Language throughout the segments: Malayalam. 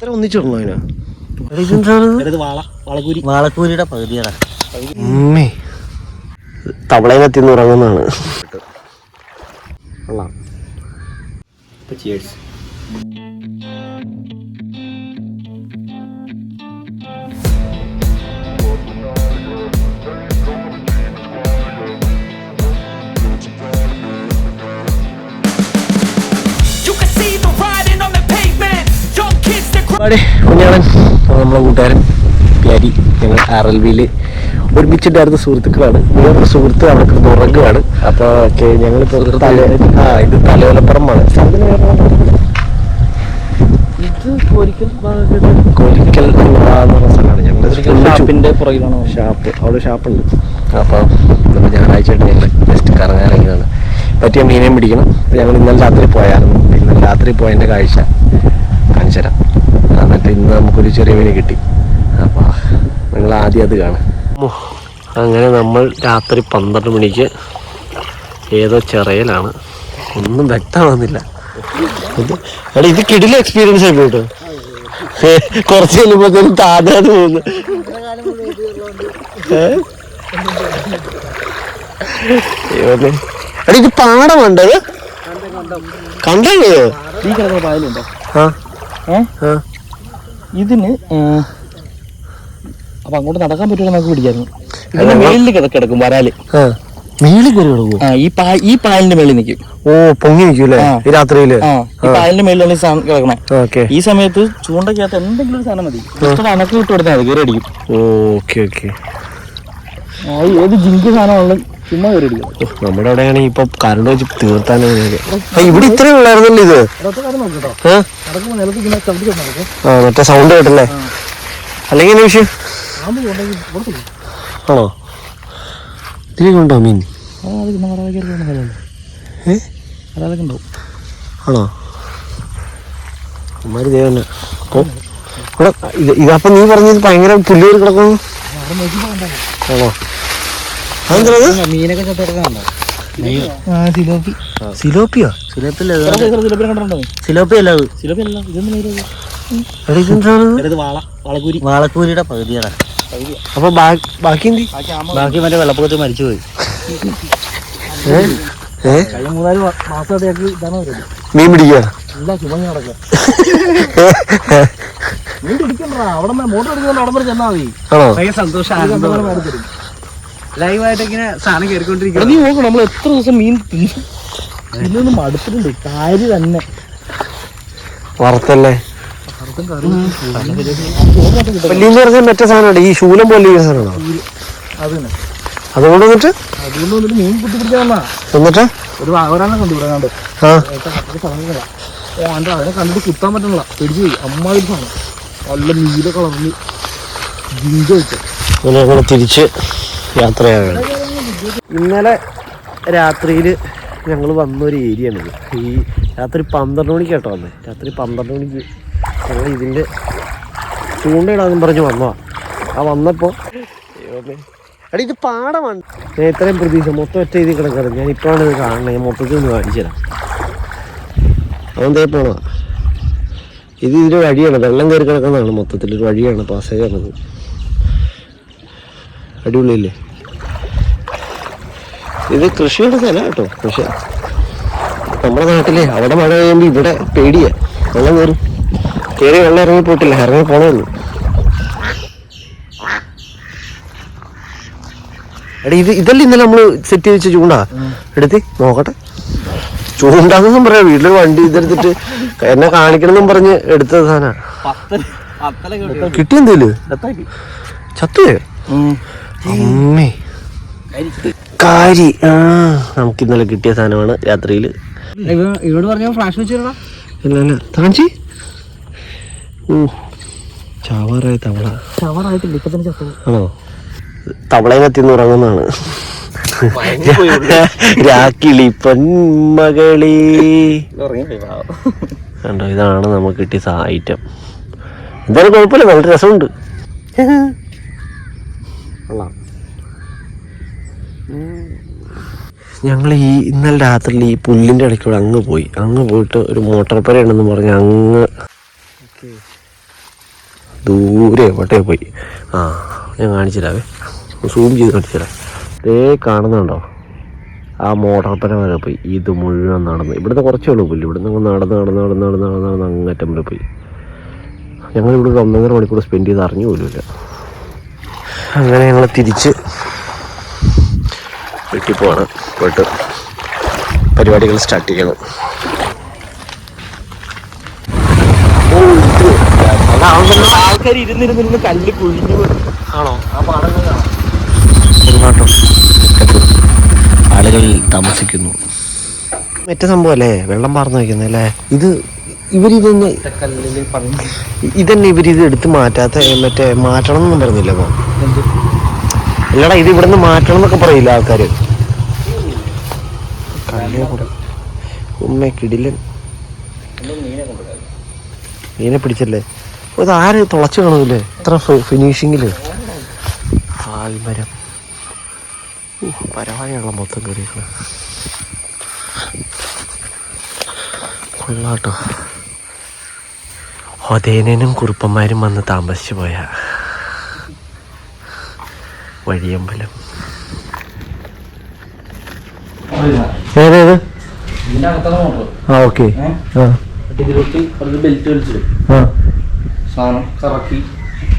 ഇത്ര ഒന്നിച്ചിടണോ അതിനാ? ഇത് വാള വളകൂരി വാളക്കൂരിയുടെ പകുതിയാണ്. ഉമ്മേ. തവളയിലെത്തിന്ന് ഉറങ്ങുന്നതാണ്. കൊള്ളാം. Kids that പാടെ കുഞ്ഞാണൻ നമ്മളെ കൂട്ടുകാരൻ പ്യാരി ഞങ്ങൾ ആർ എൽ വിയിൽ ഒരുമിച്ചിട്ടായിരുന്ന സുഹൃത്തുക്കളാണ്. വേറൊരു സുഹൃത്ത് അവിടെ ഉറങ്ങുകയാണ് അപ്പൊ ഓക്കെ തല ആ ഇത് തലയോലപ്പുറമാണ്. കോലിക്കൽ സ്ഥലമാണ് ഞങ്ങൾ ഷാപ്പിന്റെ പുറകിലാണ്? ഷാപ്പ്. അവിടെ ഷാപ്പുണ്ട്. അപ്പോൾ നമ്മൾ ഞായറാഴ്ചയായിട്ട് ഞങ്ങൾ ജസ്റ്റ് കറങ്ങാനിറങ്ങിയതാണ് പറ്റിയ മീനെയും പിടിക്കണം. ഞങ്ങൾ ഇന്നലെ രാത്രി പോയായിരുന്നു. ഇന്നലെ രാത്രി പോയതിന്റെ കാഴ്ച കാണിച്ചു തരാം എന്നിട്ട് ഇന്ന് നമുക്കൊരു ചെറിയ മീനെ കിട്ടി. അപ്പോൾ നിങ്ങൾ ആദ്യം അത് കാണാം. അങ്ങനെ നമ്മൾ രാത്രി പന്ത്രണ്ട് മണിക്ക് ഏതോ ചെറയിലാണ്. ഒന്നും വ്യക്തമാകുന്നില്ല ഇത് എടാ ഇത് കിടില എക്സ്പീരിയൻസ് ആയി കേട്ടോ കുറച്ച് ചെല്ലുമ്പോഴത്തേനും താതാത് പോകുന്നു. എടാ ഇത് പാടമുണ്ടത് കണ്ടോ? ഈ കിടക്കുന്ന പായലുണ്ടോ? ആ. ആ. ഇതിന് അപ്പൊ അങ്ങോട്ട് നടക്കാൻ പറ്റുമോ നമുക്ക് പിടിക്കായിരുന്നു. ഇതിന്റെ മേളിൽ കിടക്ക് വരാൽ. മേളിൽ കയറി കിടക്കും ഈ പാ ഈ പായലിന്റെ മേളിൽ നിൽക്കും ഓ പൊങ്ങി നിൽക്കൂലേ ആ. ഈ രാത്രിയിൽ? ഈ പായലിന്റെ മേളിലാണ് ഈ സാധനം കിടക്കണേ. ഓക്കെ. ഈ സമയത്ത് ചൂണ്ടക്കകത്ത് എന്തെങ്കിലും ഒരു സാധനം മതി. ജസ്റ്റ് അണക്ക് വിട്ട് കൊടുത്താൽ മതി കയറി അടിക്കും. Okay okay. ഏത് ജിങ്ക് സാധനമാണെങ്കിലും ചുമ്മാ കയറി അടിക്കും നമ്മുടെ അവിടെയാണ് ഇപ്പൊ കറണ്ട് വെച്ച് തീർത്താൻ ഇവിടെ ഇത്രയും ഉള്ളായിരുന്നല്ലോ ഇത്. ആ മറ്റേ സൗണ്ട് കേട്ടല്ലേ? അല്ലെങ്കിൽ എന്നാ വിഷയം? ആണോ? ഇതിലേക്ക് ഉണ്ടോ മീൻ? ആണോ? അമ്മാരി ദേവന്നെ ഓ ഇവിടെ ഇതപ്പം നീ പറഞ്ഞത് ഭയങ്കര പുല്ലുകൾ കിടക്കുന്നു? ആണോ? മീനൊക്കെ സിലോപ്പി. സിലോപ്പിയോ? സിലോപ്പില്ല സിലോപ്പിനെ കണ്ടിട്ടുണ്ടോ? സിലോപ്പി അല്ല അത് സിലോപ്പി അല്ല ഇതൊന്നും നേരെ എടാ ഇത് വാള വളകൂരി വാളക്കൂരിയുടെ പകുതിയാണ്. അപ്പൊ ബാക്കി എന്തി? ബാക്കി മറ്റേ വെള്ളപ്പൊക്കത്തിൽ മരിച്ചു പോയി. മീൻ പിടിക്കുക. മീൻ പിടിക്കണ്ട. അവിടെ മോട്ടർ അടിക്കുന്നുണ്ട് അവിടെ ചെന്നാ മതി. സന്തോഷം ലൈവായിട്ട് ഇങ്ങനെ സാധനം ഇവിടെ നീ നോക്കണം നമ്മൾ എത്ര ദിവസം മീൻ തിന്നു ഇതിനൊന്നും മടുത്തിട്ടുണ്ട്. കാര്യം തന്നെ. വറുത്തല്ലേ? മറ്റേ സാധനമാണ്? ഈ ശൂലം പോലെ സാധനമാണോ? അതുകൊണ്ട് വന്നിട്ട്? അതുകൊണ്ട് വന്നിട്ട് മീൻ കുത്തി പിടിക്കാൻ എന്നിട്ട് ഒരു ഒരാളെ കണ്ടു ഇവിടെ കണ്ട് ആ ഓ എന്റെ അതിനെ കണ്ടിട്ട് കുത്താൻ പറ്റണില്ല. പിടിച്ചു പോയി. അമ്മാതിരി സാധനം. നല്ല നീല കളറിൽ ജിഞ്ച വെച്ചു. തിരിച്ച് യാത്രയാവുകയാണ് ഇന്നലെ രാത്രിയിൽ ഞങ്ങൾ വന്നൊരു ഏരിയ ആണ് ഈ രാത്രി പന്ത്രണ്ട് മണിക്ക് കേട്ടോ വന്നേ. രാത്രി പന്ത്രണ്ട് മണിക്ക് ഞങ്ങൾ ഇതിന്റെ ചൂണ്ടയിടാന്നും പറഞ്ഞ് വന്നതാ. ആ വന്നപ്പോൾ അടി ഇത് പാടമാണ്. ഞാൻ ഇത്രയും പ്രതീക്ഷ മൊത്തം ഒറ്റ ഇതിൽ കിടക്കുന്നത് ഞാൻ ഇപ്പോഴാണ് ഇത് കാണുന്നത്. ഞാൻ മൊത്തത്തിൽ ഒന്ന് കാണിച്ചു തരാം. അതെന്തേ പോണോ ഇത് ഇതിന്റെ വഴിയാണ്. വെള്ളം കയറി കിടക്കുന്നതാണ് മൊത്തത്തിൽ ഒരു വഴിയാണ് പാസേജാണത് അടിപൊളിയല്ലേ? ഇത് കൃഷിയുടെ സ്ഥലം കേട്ടോ പക്ഷെ നമ്മുടെ നാട്ടിലെ അവിടെ മഴ പെയ്യുമ്പോൾ ഇവിടെ പേടിയാ. വെള്ളം കയറും കയറി വെള്ളം ഇറങ്ങി പോയിട്ടില്ല ഇറങ്ങി പോണേ ഉള്ളൂ. എടാ ഇത് ഇതല്ലേ ഇന്നലെ നമ്മൾ സെറ്റ് ചെയ്ത് വെച്ച ചൂണ്ടാ? എടുത്ത് നോക്കട്ടെ. ചൂണ്ടാന്നും പറയാം വീട്ടിൽ വണ്ടി ഇതെടുത്തിട്ട് എന്നെ കാണിക്കണമെന്നും പറഞ്ഞ് എടുത്ത സാധന. കിട്ടിയെന്തേലും? ചത്തേ അമ്മേ. കാരി. ആ നമുക്ക് ഇന്നലെ കിട്ടിയ സാധനമാണ് രാത്രിയിൽ ഇവരോട് പറഞ്ഞ ഫ്ലാഷ് വെച്ചിടാ ഇല്ല ഇല്ല താഞ്ചി ഓ ചവറായ തവള. ഷവറായിട്ടില്ല ഇപ്പൊ തന്നെ ആണോ? ആണോ കത്തിന്ന് ഉറങ്ങുന്നതാണ്. രാക്കിളി പൊന്മകളി. കണ്ടോ ഇതാണ് നമുക്ക് കിട്ടിയ ഐറ്റം എന്തായാലും കുഴപ്പമില്ല നല്ല രസമുണ്ട്. കൊള്ളാം. ഞങ്ങൾ ഈ ഇന്നലെ രാത്രി ഈ പുല്ലിന്റെ ഇടയ്ക്കൂടെ അങ്ങ് പോയി. അങ്ങ് പോയിട്ട് ഒരു മോട്ടോർ പുര ഉണ്ടെന്ന് പറഞ്ഞ് അങ്ങ് ദൂരെ എവിടെ പോയി. ആ ഞാൻ കാണിച്ചിടാവേ സൂം ചെയ്ത് കാണിച്ചിടാം ദേ കാണുന്നുണ്ടോ? ആ മോട്ടോർ പന വരെ പോയി. ഇത് മുഴുവൻ നടന്ന്. ഇവിടുന്ന് കുറച്ചേ ഉള്ളൂ പുല്ല്. ഇവിടുന്ന് അങ്ങ് നടന്ന് നടന്ന് നടന്ന് നടന്ന് നടന്ന് അങ്ങറ്റം വരെ പോയി. ഞങ്ങൾ ഇവിടെ ഒരു മണിക്കൂർ സ്പെൻഡ് ചെയ്ത് അറിഞ്ഞു പോലുമില്ല. അങ്ങനെ ഞങ്ങൾ തിരിച്ച് വീട്ടിൽ പോവാണ് പോയിട്ട് പരിപാടികൾ സ്റ്റാർട്ട് ചെയ്യണം. ആൾക്കാർ ഇരുന്നിരുന്നിരുന്ന് കല്ല് കുഴിഞ്ഞു ആണോ ആ പാടങ്ങൾ ആളുകൾ താമസിക്കുന്നു. മറ്റേ സംഭവല്ലേ? വെള്ളം പാർന്നു വയ്ക്കുന്നല്ലേ അല്ലേ ഇത് ഇവരിതൊന്ന് ഇതന്നെ ഇവരിത് എടുത്ത് മാറ്റാത്ത മറ്റേ മാറ്റണം എന്നൊന്നും പറഞ്ഞില്ല അല്ലടാ ഇത് ഇവിടെ നിന്ന് മാറ്റണം എന്നൊക്കെ പറയില്ല ആൾക്കാർ ഉമ്മ കിടിലൻ. മീനെ പിടിച്ചല്ലേ? ഇത് ആര് തുളച്ചു കാണൂലേ ഇത്ര ഫിനിഷിങ്ങിൽ ആൽമരം. പരവായുള്ള മൊത്തം കയറിയേക്കണ. കൊള്ളാട്ടോ. ഒതേനും കുറുപ്പന്മാരും വന്ന് താമസിച്ചു പോയ വഴിയമ്പലം. ഏതേത് ആ ഓക്കെ.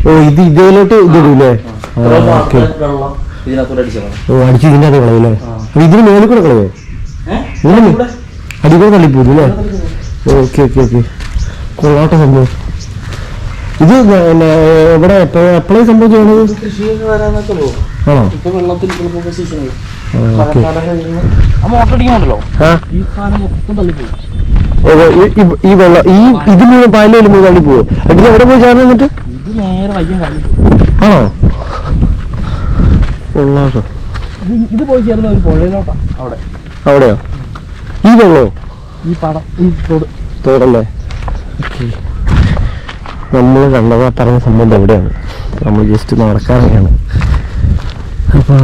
ഓ ഇത് ഇതിലോട്ട് ഇതിടൂലേ? ഓക്കെ. ഓ അടിച്ച് ഇതിന്റെ അത് കളയൂലേ അപ്പൊ ഇതിന് മേളിൽ കൂടെ കളയോ? ഇതിന് അടി കൂടെ തള്ളിപ്പോകും അല്ലേ? Okay okay okay. കൊള്ളാട്ട സംഭവം. ഇത് ഇവിടെ അപ്ലൈ എപ്പോഴാണ് സംഭവം ചെയ്യണത് ആണോ? ഈ വെള്ളം ഈ ഇത് മുഴുവൻ പാലിൽ വരുമ്പോൾ തള്ളി പോകും അതിൽ എവിടെ പോയി ചേർന്ന് എന്നിട്ട്? ആണോ? ഇത് പോയി ചേർന്ന ഒരു പുഴയിലോട്ടാ അവിടെ. അവിടെയോ? ഈ വെള്ളമോ? ഈ പടം ഈ തോട്. തോടല്ലേ? നമ്മൾ കണ്ടതാ പറഞ്ഞ സംഭവം എവിടെയാണ്? നമ്മൾ ജസ്റ്റ് നടക്കാറൊക്കെയാണ് അപ്പോൾ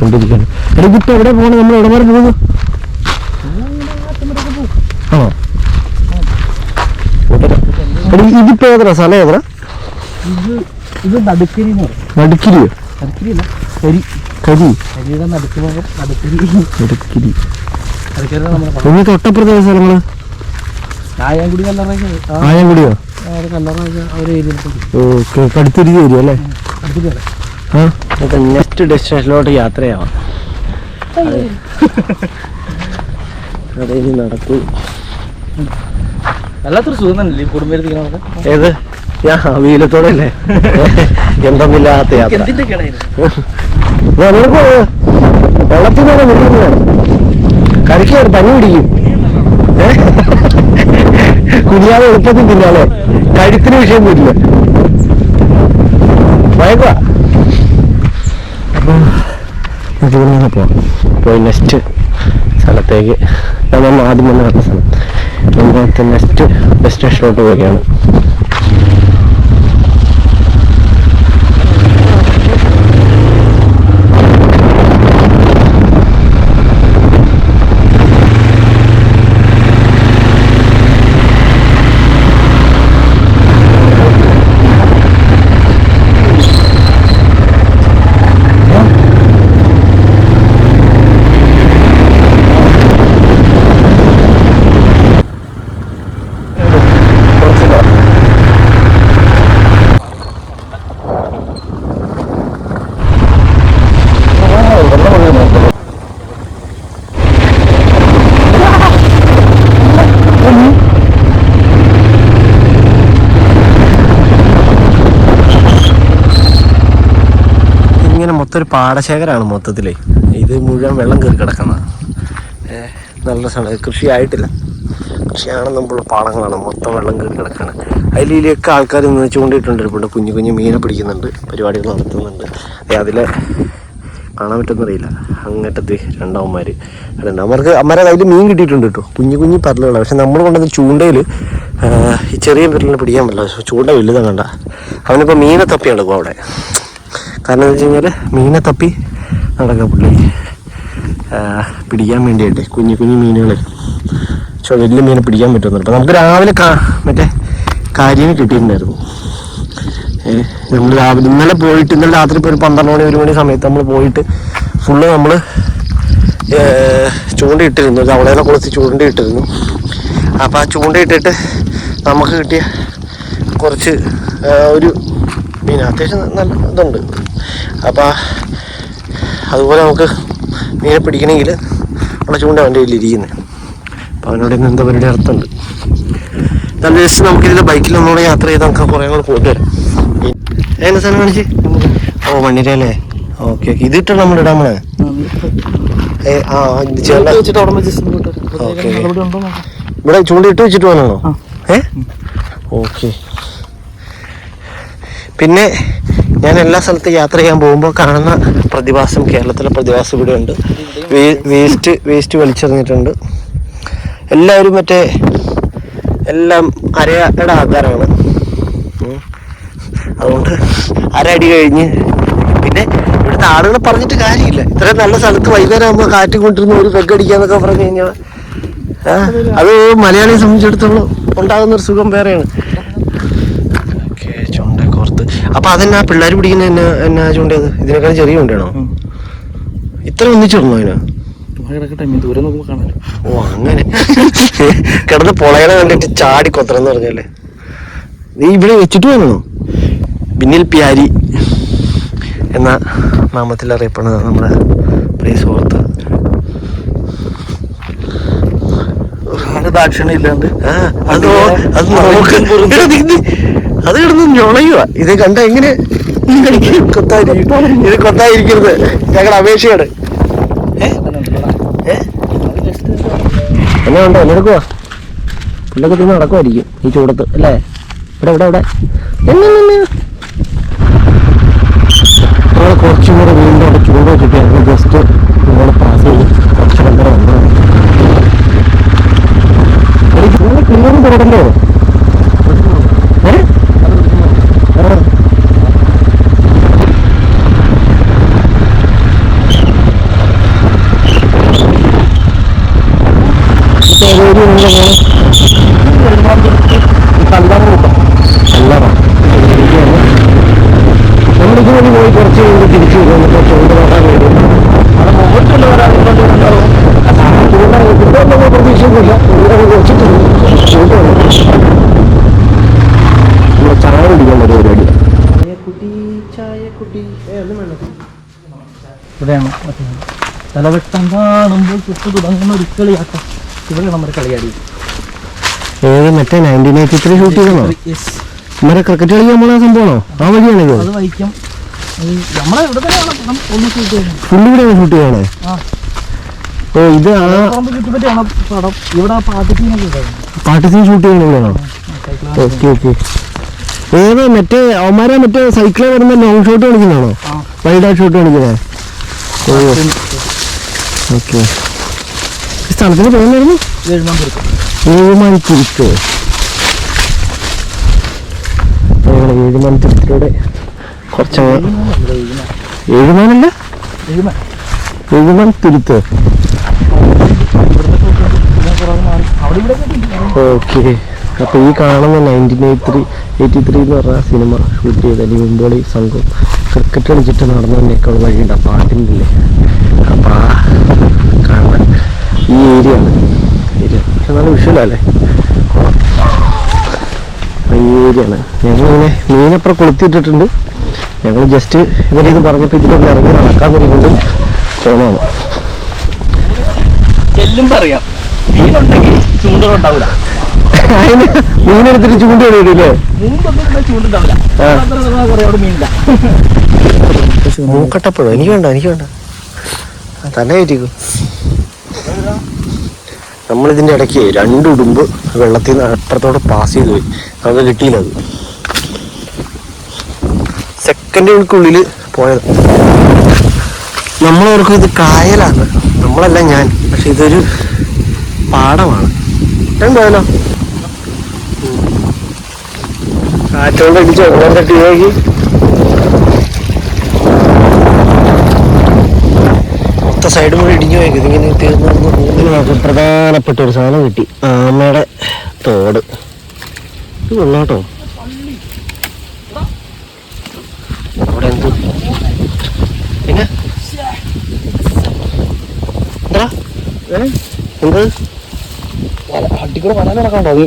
കൊണ്ടിരിക്കുകയാണ് എടി കുട്ടി എവിടെ പോകണം നമ്മൾ എവിടെ വരെ പോകുന്നു? ആണോ? ഇതിപ്പോ ഏതാ സ്ഥലം ഏതാ ഇത് നടുക്കരി നടുക്കരിയോ പറയും. നടുക്കിരിയോ? നടുക്കരി കരി. കരി. കരിയുടെ നടുക്ക് നടുക്കരി. നടുക്കിരി. നമ്മുടെ പടം സ്ഥലങ്ങൾ? കല്ലറയ്ക്ക് ഓക്കെ വരും അല്ലേ? നെക്സ്റ്റ് ഡെസ്റ്റിനേഷനിലോട്ട് യാത്രയാവാം. അതെ ഇനി നടക്കൂ. വല്ലാത്തൊരു സുഖം ഈ കുടുംബത്തിനൊക്കെ ഏത്? ഞാ വീലത്തോടെ അല്ലേ എന്തെന്നില്ലാത്ത യാത്ര. കിടയിൽ വെള്ളത്തിൽ നിന്ന് കരയ്ക്ക് പനി പിടിക്കും. ഏ? കുടിയാതെ എളുപ്പത്തിൽ തിന്നാലേ കഴുത്തിന് വിഷയം വരില്ല. നിന്ന് പോവാം പോയി നെക്സ്റ്റ് സ്ഥലത്തേക്ക്. നമ്മൾ ആദ്യം വന്ന് കണ്ട സ്ഥലം. നമ്മുടെ നെക്സ്റ്റ് ഡെസ്റ്റിനേഷനിലോട്ട് പോവുകയാണ് ഇങ്ങനെ മൊത്തം ഒരു പാടശേഖരമാണ് മൊത്തത്തിലേ. ഇത് മുഴുവൻ വെള്ളം കയറി കിടക്കുന്ന. നല്ല സ്ഥലം കൃഷി ആയിട്ടില്ല നമ്മൾ പാടങ്ങളാണ്. മൊത്തം വെള്ളം കയറി കിടക്കുകയാണ് അതിലൊക്കെ ആൾക്കാർ നിന്ന് ചൂണ്ടിയിട്ടുണ്ട്. കുഞ്ഞു കുഞ്ഞു മീനെ പിടിക്കുന്നുണ്ട്. പരിപാടികൾ നടത്തുന്നുണ്ട്. അതിലെ കാണാൻ പറ്റുന്നറിയില്ല അങ്ങറ്റത്ത് രണ്ടവന്മാർ അതുണ്ട് അവർക്ക് അമ്മരെ അതിൽ മീൻ കിട്ടിയിട്ടുണ്ട് കേട്ടോ. കുഞ്ഞു കുഞ്ഞു പരലുകളാണ്. പക്ഷെ നമ്മൾ കൊണ്ടുവന്ന ചൂണ്ടയിൽ ഈ ചെറിയ പരലിനെ പിടിക്കാൻ പറ്റില്ല. ചൂണ്ട വലുതാണ് കണ്ട. അവനിപ്പോൾ മീനെ തപ്പി നടക്കും അവിടെ. കാരണം എന്ന് വെച്ച് കഴിഞ്ഞാൽ മീനെ തപ്പി നടക്കുക പുള്ളി. പിടിക്കാൻ വേണ്ടിയിട്ട് കുഞ്ഞു കുഞ്ഞു മീനുകൾ പക്ഷെ വലിയ മീനെ പിടിക്കാൻ പറ്റുന്നുണ്ട് നമുക്ക് രാവിലെ കാ മറ്റേ കാര്യം കിട്ടിയിട്ടുണ്ടായിരുന്നു. നമ്മൾ രാവിലെ ഇന്നലെ പോയിട്ട് ഇന്നലെ രാത്രി ഇപ്പോൾ ഒരു പന്ത്രണ്ട് മണി ഒരു മണി സമയത്ത് നമ്മൾ പോയിട്ട് ഫുള്ള് നമ്മൾ ചൂണ്ടയിട്ടിരുന്നു. തവളയിലെ കുളത്തി ചൂണ്ടയിട്ടിരുന്നു. അപ്പോൾ ആ ചൂണ്ടയിട്ടിട്ട് നമുക്ക് കിട്ടിയ കുറച്ച് ഒരു മീൻ അത്യാവശ്യം നല്ല ഇതുണ്ട്. അപ്പോൾ അതുപോലെ നമുക്ക് മീനെ പിടിക്കണമെങ്കിൽ അവിടെ ചൂണ്ട അവന്റെ കയ്യിലിരിക്കുന്നത് അപ്പോൾ അവനോട് ഇന്ന് എന്താ പരിപാടി അർത്ഥമുണ്ട് നല്ല ജസ്റ്റ് നമുക്ക് ഇതിന്റെ ബൈക്കിൽ ഒന്നുകൂടെ യാത്ര ചെയ്ത് നമുക്ക് കുറേ കൂടെ പോയിട്ട് വരാം. ഏതാ സാധനം കാണിച്ച്? ഓ മണ്ണിര അല്ലേ? Okay okay. ഇതിട്ട് നമ്മൾ ഇടാൻ പോണേ? ആ ഇവിടെ ചൂണ്ടിട്ട് വെച്ചിട്ട് പോകാനാണോ. ഏ? ഓക്കെ. പിന്നെ ഞാൻ എല്ലാ സ്ഥലത്തും യാത്ര ചെയ്യാൻ പോകുമ്പോൾ കാണുന്ന പ്രതിഭാസം കേരളത്തിലെ പ്രതിഭാസം ഇവിടെ ഉണ്ട്. വേസ്റ്റ് വേസ്റ്റ് വലിച്ചെറിഞ്ഞിട്ടുണ്ട്. എല്ലാവരും മറ്റേ എല്ലാം അരയുടെ ആൾക്കാരാണ്. അതുകൊണ്ട് അരടി കഴിഞ്ഞ് പിന്നെ ഇവിടുത്തെ ആളുകളെ പറഞ്ഞിട്ട് കാര്യമില്ല. ഇത്രയും നല്ല സ്ഥലത്ത് വൈകുന്നേരം ആകുമ്പോൾ കാറ്റ് കൊണ്ടിരുന്ന ഒരു പെഗ് അടിക്കാന്നൊക്കെ പറഞ്ഞു കഴിഞ്ഞാൽ അത് മലയാളിയെ സംബന്ധിച്ചിടത്തോളം ഉണ്ടാകുന്ന ഒരു സുഖം വേറെയാണ്. ചൂണ്ട അപ്പൊ അതെന്നാ പിള്ളേർ പിടിക്കുന്ന എന്നാ എന്നാ ചൂണ്ടയത് ഇതിനേക്കാൾ ചെറിയ ചൂണ്ടയാണോ? ഇത്ര ഒന്നിച്ചിടണോ അതിനാ? ഓ അങ്ങനെ. കിടന്ന് പൊളയണ കണ്ടിട്ട് ചാടി കൊത്തറന്ന് പറഞ്ഞല്ലേ? നീ ഇവിടെ വെച്ചിട്ട് വന്നോ ബിന്നിൽ പ്യാരി എന്ന നാമത്തിൽ അറിയപ്പെടുന്ന നമ്മുടെ പ്രിയ സുഹൃത്ത്. ദാക്ഷിണ ഇല്ലാണ്ട്? അത് നോ- അത് കിടന്ന് ഞൊണയുക ഇത് കണ്ട എങ്ങനെ കൊത്തായിരിക്കും ഇത് കൊത്തായിരിക്കരുത് ഞങ്ങളുടെ അപേക്ഷയാണ്. എന്നെ ഉണ്ടോ എന്നെടുക്കുവാ പിള്ളേക്ക് തിന്ന് നടക്കുമായിരിക്കും ഈ ചൂടത്ത് അല്ലേ? ഇവിടെ ഇവിടെ ഇവിടെ. നമ്മൾ കുറച്ചും കൂടെ വീണ്ടും അവിടെ ചൂട് വെച്ചിട്ട് ഞങ്ങൾ ജസ്റ്റ് നിങ്ങളെ പാസ് ചെയ്ത് കുറച്ച് കണ്ടോ വന്നതാണ്. ക്ലിയറും തുടങ്ങണ്ടോ ഏ ആ. ഇപ്പൊ നമ്മളിത് വഴി പോയി കുറച്ച് കഴിഞ്ഞ് തിരിച്ചു വരും എന്നിട്ട് ചൂട് നോക്കാൻ വരും അവിടെ ചൂണ്ട പ്രതീക്ഷയൊന്നുമില്ല ഇവിടെ കുറച്ചിട്ട് ചൂട് നമ്മൾ ചായ കുടിക്കാൻ ഒരു പരിപാടി ഇവിടെയാണ് തലവെട്ടം കാണുമ്പോൾ ചുറ്റു തുടങ്ങുന്ന ഒരു കളിയാട്ടം. ഇവിടെയാണ് നമ്മുടെ കളിയാടി. ഏത് മറ്റേ നയന്റീൻ എയ്റ്റി ത്രീ ഷൂട്ട് മറ്റേ ക്രിക്കറ്റ് കളി നമ്മളെ സംഭവമാണോ? ആ വഴിയാണിത് അത് വഹിക്കും. നമ്മളെ ഇവിടെ തന്നെയാണ് ഒന്ന് ഷൂട്ട് ചെയ്യുന്നത് ഫുള്ള് ഇവിടെയാണ് ഷൂട്ട് ചെയ്യണേ. ഓ ഇത് ആ പറമ്പ് പടം. ഇവിടെ ഷൂട്ട് ഇവിടെയാണോ? Okay okay. ഏത് മറ്റേ അവന്മാരെ മറ്റേ സൈക്കിളിൽ വരുന്ന ലോങ് ഷോട്ട് കളിക്കുന്നതാണോ. വൈഡ് ഷോട്ട് കളിക്കുന്നത് ഓ. ഓക്കെ. സ്ഥലത്തിന് ഏഴുമണിത്തിരിക്കോ ഞങ്ങൾ ഏഴുമണിത്തിരിക്കിലൂടെ കുറച്ച് ഏഴുമാനല്ല ഏഴുമാൻ തുരുത്ത് ഓക്കെ. അപ്പോൾ ഈ കാണുന്ന nineteen eight three eighty three എന്ന് പറഞ്ഞ സിനിമ ഷൂട്ട് ചെയ്ത ലിംബോളി സംഘം ക്രിക്കറ്റ് കളിച്ചിട്ട് നടന്നതിനേക്കാൾ വഴിയുണ്ട് ആ പാട്ടിന്റെ അപ്പൊ അപ്പോൾ ആ കാണുന്ന ഈ ഏരിയ ആണ്. ഏരിയ. പക്ഷെ നല്ല വിഷയമല്ലേ ഈ ഏരിയ ആണ്. ഞങ്ങളിങ്ങനെ മീനപ്പുറം കൊളുത്തിയിട്ടിട്ടുണ്ട്. ഞങ്ങൾ ജസ്റ്റ് ഇവരിത് പറഞ്ഞപ്പോൾ ഇതിലൊന്ന് ഇറങ്ങി നടക്കാൻ വരുന്നുണ്ട് തോന്നാണ് ചെല്ലും പറയാം. മീനുണ്ടെങ്കിൽ ചൂണ്ടുകളുണ്ടാവില്ല മീനെടുത്തിട്ട് മീനില്ല. മൂക്കട്ടപ്പഴോ? എനിക്ക് വേണ്ട എനിക്ക് വേണ്ട. തന്നെ കയറ്റിക്കും നമ്മളിതിന്റെ ഇടയ്ക്ക് രണ്ട് ഉടുമ്പ് വെള്ളത്തിൽ നിന്ന് അപ്പുറത്തോടെ പാസ് ചെയ്ത് പോയി. നമുക്ക് കിട്ടിയില്ല അത്. സെക്കൻഡുകൾക്കുള്ളിൽ പോയത്. നമ്മളവർക്കും ഇത് കായലാണ്. നമ്മളല്ല ഞാൻ. പക്ഷെ ഇതൊരു പാടമാണ്. എന്തായാലോ കാറ്റുകൊണ്ട് അടിച്ച് വെള്ളം തട്ടിയാക്കി മൊത്ത സൈഡ് കൂടി ഇടിഞ്ഞു പോയി. ഇതിങ്ങനെ തീർന്നു നമുക്ക് പ്രധാനപ്പെട്ട ഒരു സാധനം കിട്ടി. ആമയുടെ തോട്. ഇത് കൊള്ളാട്ടോ. അവിടെ എന്ത്? പിന്നെ എന്താ? എന്ത്? അടിക്കൂടെ വരാൻ നടക്കണ്ടോ നീ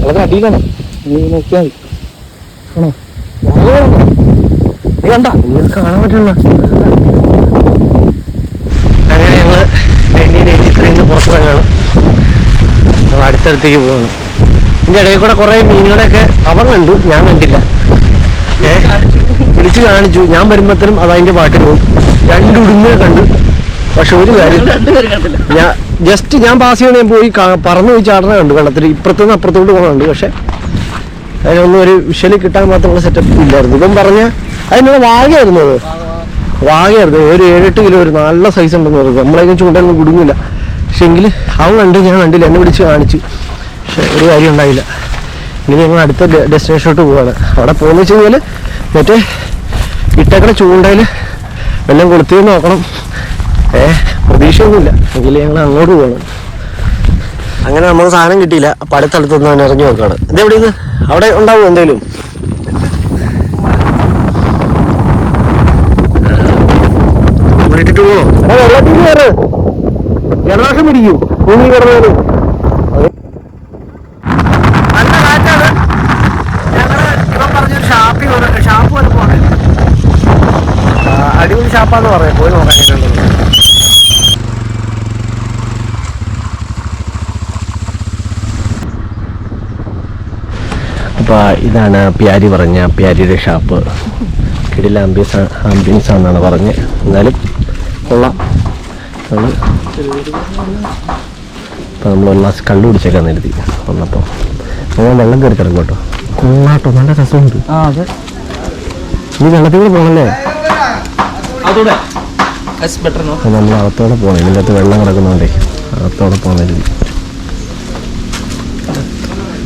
വളരെ അടിയിലാണ്. നീ നോക്കിയാൽ മതി. ആണോ? നീ കണ്ട? കാണാൻ പറ്റില്ല അങ്ങനെ ഞങ്ങൾ ഡൽഹിയിൽ എത്തിത്രയിൽ നിന്ന് പുറത്തിറങ്ങാണ് അടുത്തടുത്തേക്ക് പോവാണ് ഇതിന്റെ ഇടയിൽ കൂടെ കുറെ മീനുകളെയൊക്കെ അവർ കണ്ടു ഞാൻ കണ്ടില്ല. ഏ? വിളിച്ചു കാണിച്ചു. ഞാൻ വരുമ്പോഴത്തേനും അത് അതിന്റെ പാട്ടിൽ പോകും. രണ്ട് ഉടുങ്ങിയെ കണ്ടു. പക്ഷെ ഒരു കാര്യം ഞാൻ ജസ്റ്റ് ഞാൻ പാസ് ചെയ്യണേ പോയി പറന്നു പോയി ചാടണ കണ്ടു. വെള്ളത്തിൽ ഇപ്പുറത്തുനിന്ന് അപ്പുറത്തോട്ട് പോകുന്നുണ്ട് പക്ഷെ അതിനൊന്നും ഒരു വിഷ്വലി കിട്ടാൻ മാത്രമുള്ള സെറ്റപ്പ് ഇല്ലായിരുന്നു. ഇപ്പം പറഞ്ഞ അതിനുള്ള വാഗയായിരുന്നു അത്. വാഗയായിരുന്നു. ഒരു ഏഴെട്ട് കിലോ ഒരു നല്ല സൈസ് ഉണ്ടെന്ന് പറഞ്ഞു. നമ്മളതിന് ചൂണ്ടൊന്നും കുടുങ്ങില്ല പക്ഷെ എങ്കിൽ അവൻ കണ്ടു ഞാൻ കണ്ടില്ല. എന്നെ വിളിച്ച് കാണിച്ചു. പക്ഷെ ഒരു കാര്യം ഉണ്ടായില്ല. ഇനി ഞങ്ങൾ അടുത്ത ഡെസ്റ്റിനേഷനോട്ട് പോവാണ്. അവിടെ പോകുന്ന വെച്ച് കഴിഞ്ഞാൽ മറ്റേ ഇട്ടക്കട ചൂണ്ടയിൽ വെള്ളം കൊളുത്തി നോക്കണം. ഏ പ്രതീക്ഷയൊന്നുമില്ല. എങ്കിൽ ഞങ്ങൾ അങ്ങോട്ട് പോകണം അങ്ങനെ നമ്മൾ സാധനം കിട്ടിയില്ല. അപ്പൊ അടുത്തടുത്തൊന്ന് തന്നെ ഇറങ്ങി നോക്കുകയാണ് ഇതെവിടെ ഇത് അവിടെ ഉണ്ടാവും എന്തേലും? ഇട്ടിട്ട് പോകണോ വെള്ളത്തിൽ ജലദോഷം പിടിക്കൂ. ഭൂമി കിടന്നാൽ നല്ല കാറ്റാണ്. ഞങ്ങൾ ഇവൻ പറഞ്ഞൊരു ഷാപ്പിൽ ഷാപ്പ് വരെ പോകണേ അടിപൊളി ഷാപ്പാന്ന് പറയാം. പോയി നോക്കാനായിട്ടുള്ളത് അപ്പോൾ ഇതാണ് പ്യാരി പറഞ്ഞ പ്യാരിയുടെ ഷാപ്പ്. കിടില ആംബിയൻസ് ആംബിയൻസ് ആണെന്നാണ് പറഞ്ഞ്. എന്നാലും കൊള്ളാം. അത് അപ്പോൾ നമ്മൾ ഒരു ഗ്ലാസ് കണ്ടു പിടിച്ചേക്കാൻ കരുതി വന്നപ്പോൾ അങ്ങനെ വെള്ളം കയറി കിടക്കും കേട്ടോ. കൊള്ളാട്ടോ നല്ല രസമുണ്ട്. ആ അതെ. ഈ വെള്ളത്തിൽ കൂടെ പോകണല്ലേ അതോടെ. ബെറ്റർ നോ അപ്പോൾ നമ്മൾ അകത്തോടെ പോകണം ഇതിന്റെ അകത്ത് വെള്ളം കിടക്കുന്നതുകൊണ്ടേ അകത്തോടെ പോകാൻ കരുതി.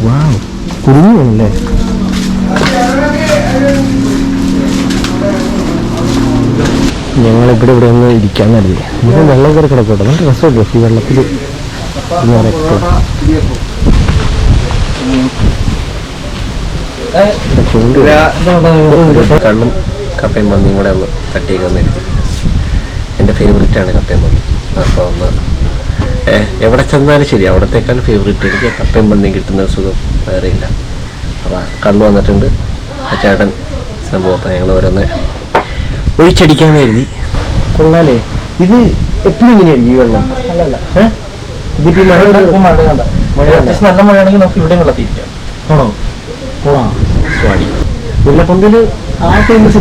വാ കുടുങ്ങി പോകണല്ലേ ഞങ്ങളിവിടെ ഇവിടെ ഇവിടെ ഒന്ന് ഇരിക്കാൻ കരുതി. ഇവിടെ വെള്ളം കയറി കിടക്കട്ടെ നല്ല രസമല്ലേ ഈ വെള്ളത്തിൽ കണ്ണും കപ്പയും മന്തിയും കൂടെ ഒന്ന് തട്ടിയേക്കാൻ കരുതി എന്റെ ഫേവറേറ്റ് ആണ് കപ്പയും മന്തി. അപ്പോൾ ഒന്ന് എവിടെ ചെന്നാലും ശരി. അവിടത്തേക്കാൾ ഫേവറേറ്റ് എനിക്ക് കപ്പയും മന്തിയും കിട്ടുന്ന സുഖം. വേറെ ഇല്ല. അപ്പോൾ കണ്ണു വന്നിട്ടുണ്ട്. ആ ചേട്ടൻ സംഭവം ഞങ്ങൾ ഓരോന്ന് ഒഴിച്ചടിക്കാൻ കരുതി കൊള്ളാലേ. ഇത് എപ്പോഴും ഇങ്ങനെയാണ് ഈ വെള്ളം? അല്ലല്ല. ഇതിപ്പോ ഈ മഴ ഇപ്പൊ മഴ കണ്ട? അത്യാവശ്യം നല്ല മഴയാണെങ്കിൽ നമുക്ക് ഇവിടെ വെള്ളത്തിരിക്കാം. ആണോ? സ്വാടി ആ. ഫേമസ്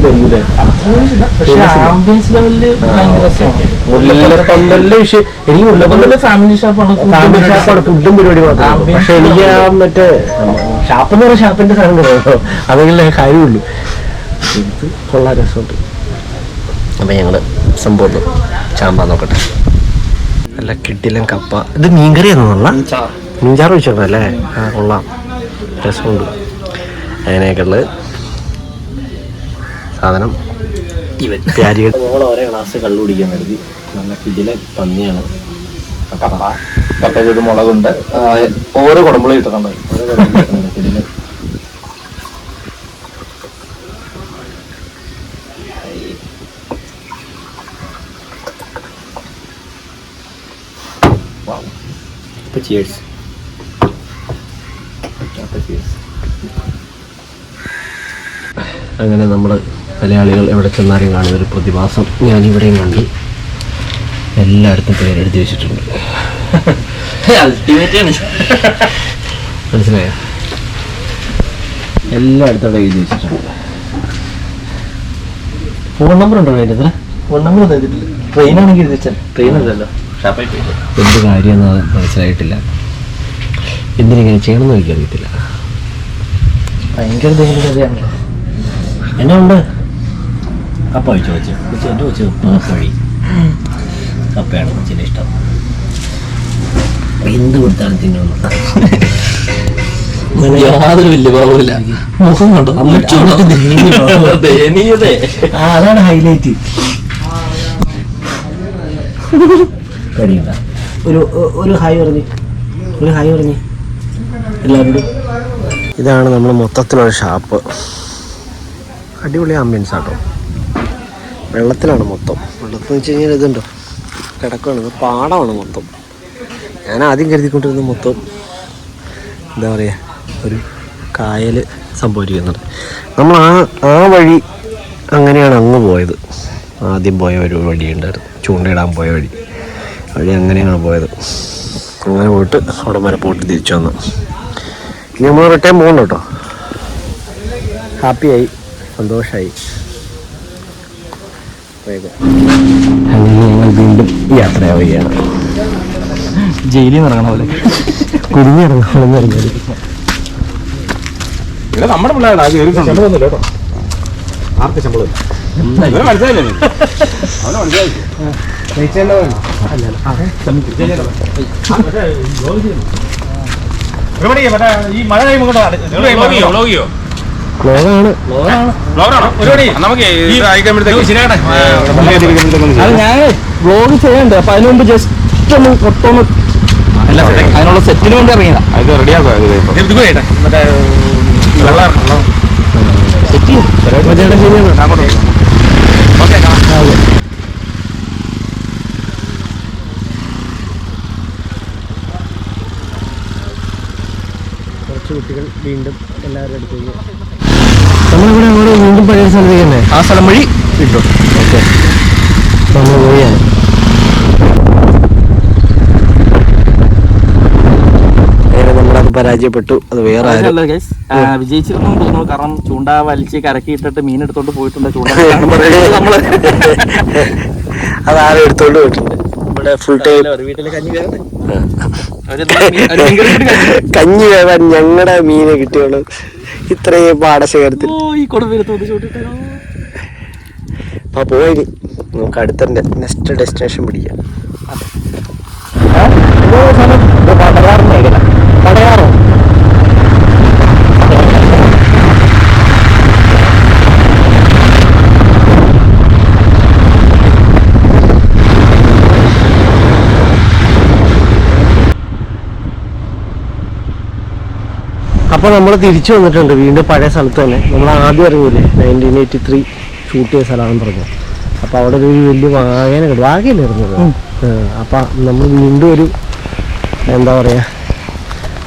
വിഷയം. എനിക്ക് ഫാമിലി ഷോപ്പാണ് ഫാമിലി ഷാപ്പാണ് ഫുഡും പരിപാടി മാത്രമേ Ambience പക്ഷെ എനിക്ക് ആ മറ്റേ ഷാപ്പ് എന്ന് പറഞ്ഞ ഷാപ്പിന്റെ സാധനം അതെല്ലാം അതെങ്കിലും കാര്യമുള്ളൂ. കൊള്ളാ കൊള്ളാൻ രസമുണ്ട്. അപ്പൊ ഞങ്ങൾ സംഭവം ചാമ്പാ ചാമ്പാൻ നോക്കട്ടെ. നല്ല കിഡിലൻ കപ്പ. ഇത് മീൻകറി മീൻകറിയാണെന്നുള്ള മീൻചാറ്. വെച്ചോക്കല്ലേ ആ കൊള്ളാം. രസമുണ്ട്. അങ്ങനെയൊക്കെയുള്ള സാധനം. നമ്മൾ ഓരോ ഗ്ലാസ് കള്ളു കുടിക്കാൻ കരുതി. നല്ല കിടില പന്നിയാണ്. കപ്പ. കപ്പ ഒരു മുളകുണ്ട്. ഓരോ കുടമ്പളും ഇട്ടിട്ടുണ്ട്. ഓരോ കള്ളു കുടിക്കുന്നത് cheers. അങ്ങനെ നമ്മൾ മലയാളികൾ എവിടെ ചെന്നാലും കാണുന്ന ഒരു പ്രതിഭാസം ഞാനിവിടെയും കണ്ടു എല്ലായിടത്തും പേരെഴുതി വെച്ചിട്ടുണ്ട്. മനസ്സിലായോ? എല്ലായിടത്തും അവിടെ എഴുതി വെച്ചിട്ടുണ്ട്. ഫോൺ നമ്പർ ഉണ്ടോ അതിന്റെ ഫോൺ നമ്പർ ഒന്നും എഴുതിയിട്ടില്ല. ട്രെയിനാണെങ്കിൽ എഴുതി വെച്ചാൽ പോയില്ല എന്ത് കാര്യമെന്ന് മനസ്സിലായിട്ടില്ല. എന്തിനിങ്ങനെ ചെയ്യണമെന്ന് എനിക്കറിയത്തില്ല. ഭയങ്കര എന്നാ ഉണ്ട്? കപ്പ വെച്ച് വെച്ച് വെച്ച് എന്റെ വെച്ച് വഴി. കപ്പയാണ് കൊച്ചിന്റെ ഇഷ്ടം. എന്ത് കൊടുത്താലും തിന്നുന്നു യാതൊരു വലിയ ഭാവമില്ല മുഖം കണ്ടോ? ദയനീയതേ ആ അതാണ് ഹൈലൈറ്റ് കഴിയണ്ട ഒരു ഒരു ഹായ് പറഞ്ഞു. ഒരു ഹായ് പറഞ്ഞു. എല്ലാവരോടും. ഇതാണ് നമ്മൾ മൊത്തത്തിലുള്ള ഷാപ്പ് അടിപൊളി ആംബിയൻസ് ആട്ടോ. വെള്ളത്തിലാണ് മൊത്തം. വെള്ളത്തിൽ വെച്ച് കഴിഞ്ഞാൽ ഇതുണ്ടോ? കിടക്കുകയാണ് ഇത് പാടമാണ് മൊത്തം. ഞാൻ ആദ്യം കരുതിക്കൊണ്ടിരുന്ന മൊത്തം എന്താ പറയുക ഒരു കായൽ സംഭവിക്കുന്നുണ്ട് നമ്മൾ ആ ആ വഴി അങ്ങനെയാണ് അങ്ങ് പോയത്. ആദ്യം പോയ ഒരു വഴിയുണ്ടായിരുന്നു. ചൂണ്ടയിടാൻ പോയ വഴി. വഴി അങ്ങനെയാണ് പോയത്. അങ്ങനെ പോയിട്ട് അവിടെ വരെ പോയിട്ട് തിരിച്ചു വന്നു. ഇനി നമ്മൾ റിട്ടേൺ പോകണം കേട്ടോ. ഹാപ്പിയായി സന്തോഷമായി അങ്ങനെ ഞങ്ങൾ വീണ്ടും യാത്രയാവുകയാണ്. ജയിലിൽ നിന്ന് ഇറങ്ങണ പോലെ. കുടുങ്ങിയിറങ്ങണമെന്ന് പറഞ്ഞാൽ ഇവിടെ നമ്മുടെ പിള്ളേരാ കേട്ടോ. ആർക്ക് ശമ്പളം? മനസ്സിലായില്ലേ? അവനെ മനസ്സിലായി ഈ മഴ കഴിയുമ്പോൾ അത് ഞാൻ ബ്ലോഗ് ചെയ്യണ്ടേ അപ്പൊ അതിനു മുമ്പ് ജസ്റ്റ് ഒന്ന് മൊത്തം അതിനുള്ള സെറ്റിന് വേണ്ടി ഇറങ്ങിയതാ. അത് റെഡിയാക്കാം കുട്ടികൾ വീണ്ടും എല്ലാവരും അടുത്തേക്ക് നമ്മളിവിടെ അങ്ങോട്ട് വീണ്ടും പഴയ സ്ഥലത്തേക്ക് തന്നെ. ആ സ്ഥലം വഴി കിട്ടും. ഓക്കെ. നമ്മൾ പോവുകയാണ്. പരാജയപ്പെട്ടു. അത് വേറെ വിജയിച്ചിരുന്നു തോന്നുന്നു. കാരണം ചൂണ്ട വലിച്ച് കരക്കി ഇട്ടിട്ട് മീൻ എടുത്തോണ്ട് പോയിട്ടുണ്ട്. ചൂണ്ട നമ്മൾ അതാരും എടുത്തോണ്ട് പോയിട്ടുണ്ട് ഫുൾ ടൈം കഞ്ഞി വേവാൻ ഞങ്ങളുടെ മീനെ കിട്ടിയുള്ളൂ. ഇത്രയും പാടശേഖരത്തിൽ അപ്പൊ പോയി നമുക്ക് അടുത്ത നെക്സ്റ്റ് ഡെസ്റ്റിനേഷൻ പിടിക്കാം. അപ്പോൾ നമ്മൾ തിരിച്ചു വന്നിട്ടുണ്ട്. വീണ്ടും പഴയ സ്ഥലത്ത് തന്നെ. നമ്മൾ ആദ്യം അറിയൂലേ നയന്റീൻ എയ്റ്റി ത്രീ ഷൂട്ട് ചെയ്ത സ്ഥലമാണെന്ന് പറഞ്ഞു. അപ്പോൾ അവിടെ ഒരു വലിയ വാഹന കിട്ടും ഇറങ്ങിയത്? അപ്പോൾ നമ്മൾ വീണ്ടും ഒരു എന്താ പറയുക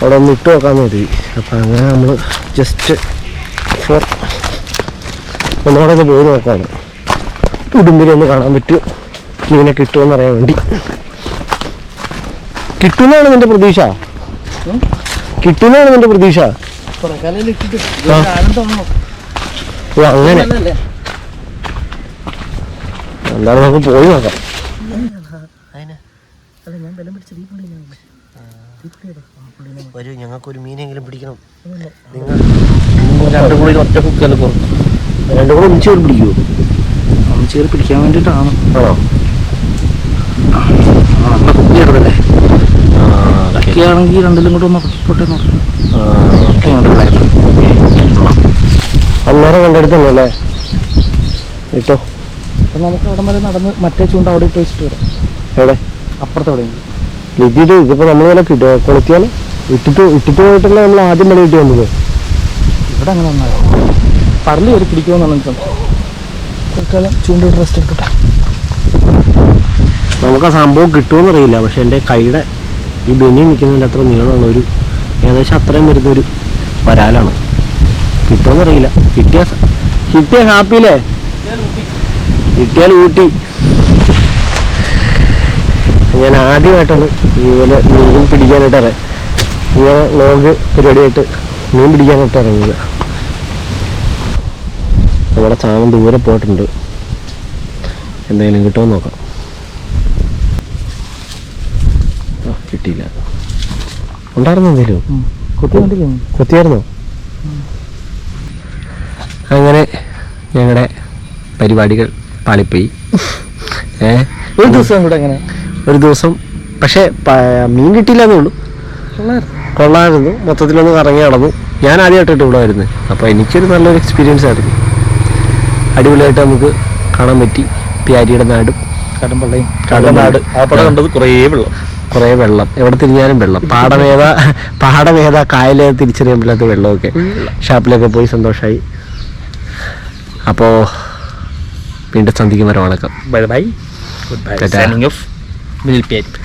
അവിടെ ഒന്ന് ഇട്ട് നോക്കാമെന്ന് കരുതി അപ്പോൾ അങ്ങനെ നമ്മൾ ജസ്റ്റ് ഫോർ നമ്മളവിടെ ഒന്ന് പോയി നോക്കാണ്. ഉടുമ്പിനെ ഒന്ന് കാണാൻ പറ്റും. മീനെ കിട്ടുമെന്ന് അറിയാൻ വേണ്ടി. കിട്ടുമെന്നാണ് നിന്റെ പ്രതീക്ഷ? കിട്ടുമെന്നാണ് നിന്റെ പ്രതീക്ഷ? ഓ അങ്ങനെ. എന്താണ് നമുക്ക് പോയി നോക്കാം. വരൂ ഞങ്ങൾക്ക് ഒരു മീനെങ്കിലും പിടിക്കണം. നിങ്ങൾ രണ്ടും കൂടി ഒറ്റ കുക്കല്ല കുറവ് രണ്ടും കൂടെ ഒന്നിച്ച് കയറി പിടിക്കുമോ ചേറി പിടിക്കാൻ വേണ്ടിയിട്ടാണ്. ആണോ? നമ്മളെ കുക്ക് ആ ഒക്കെയാണെങ്കിൽ രണ്ടിലും കൂടെ ഒന്ന് പൊട്ടെ നോക്കാം അന്നേരം കണ്ടെടുത്തല്ലേ കേട്ടോ അപ്പൊ നമുക്ക് അവിടെ വരെ നടന്ന് മറ്റേ ചൂണ്ട അവിടെ ഇട്ട് വെച്ചിട്ട് വരാം. എവിടെ? അപ്പുറത്ത് ലിറ്റിട്ട് ഇതിപ്പോ നമ്മൾ ഇങ്ങനെ കിട്ടുക കൊളുത്തിയാൽ ഇട്ടിട്ട് ഇട്ടിട്ട് പോയിട്ടല്ലേ നമ്മൾ ആദ്യം വില കിട്ടി വന്നത്? ഇവിടെ അങ്ങനെ വന്നാൽ പറലി ഒരു പിടിക്കുമെന്നാണ് സംശയം. തൽക്കാലം ചൂണ്ട റെസ്റ്റ് എടുക്കട്ടെ. നമുക്ക് ആ സംഭവം കിട്ടുമെന്നറിയില്ല പക്ഷെ എന്റെ കൈയുടെ ഈ ബെന്നി നിൽക്കുന്നതിന്റെ അത്ര നീളമുള്ള ഒരു ഏകദേശം അത്രയും വരുന്ന ഒരു വരാലാണ്. കിട്ടുമെന്ന് അറിയില്ല. കിട്ടിയ കിട്ടിയ ഹാപ്പിയില്ലേ കിട്ടിയാൽ ഊട്ടി. ഞാൻ ആദ്യമായിട്ടാണ് ഇതുപോലെ മീൻ പിടിക്കാനായിട്ട് ഇറങ്ങി ഇങ്ങനെ ലോങ് പരിപാടിയായിട്ട് മീൻ പിടിക്കാനായിട്ട് ഇറങ്ങിയത് നമ്മുടെ ചാമം ദൂരെ പോയിട്ടുണ്ട്. എന്തെങ്കിലും കിട്ടുമോ നോക്കാം ആ കിട്ടിയില്ല ഉണ്ടായിരുന്നു എന്തേലും? കൊത്തിയായിരുന്നോ? അങ്ങനെ ഞങ്ങളുടെ പരിപാടികൾ പാളിപ്പോയി. ഒരു ദിവസം കൂടെ അങ്ങനെ ഒരു ദിവസം പക്ഷേ മീൻ കിട്ടിയില്ല എന്നേ ഉള്ളൂ കൊള്ളായിരുന്നു മൊത്തത്തിലൊന്ന് കറങ്ങി നടന്നു. ഞാൻ ആദ്യമായിട്ടിട്ട് ഇവിടെ വരുന്നത് അപ്പോൾ എനിക്കൊരു നല്ലൊരു എക്സ്പീരിയൻസ് ആയിരുന്നു. അടിപൊളിയായിട്ട് നമുക്ക് കാണാൻ പറ്റി. പ്യാരിയുടെ നാടും കടമ്പള്ളയും. കടനാട്. ആ പടം കണ്ടത് കുറേ വെള്ളം. കുറേ വെള്ളം. എവിടെ തിരിഞ്ഞാലും വെള്ളം. പാടമേത പാടമേത കായലേത തിരിച്ചറിയാൻ പറ്റാത്ത വെള്ളമൊക്കെ ഷാപ്പിലൊക്കെ പോയി സന്തോഷമായി അപ്പോൾ വീണ്ടും സന്ധിക്കും വരെ. വണക്കം. Bye bye goodbye. സൈനിങ് ടിങ് മിൽപേറ്റ്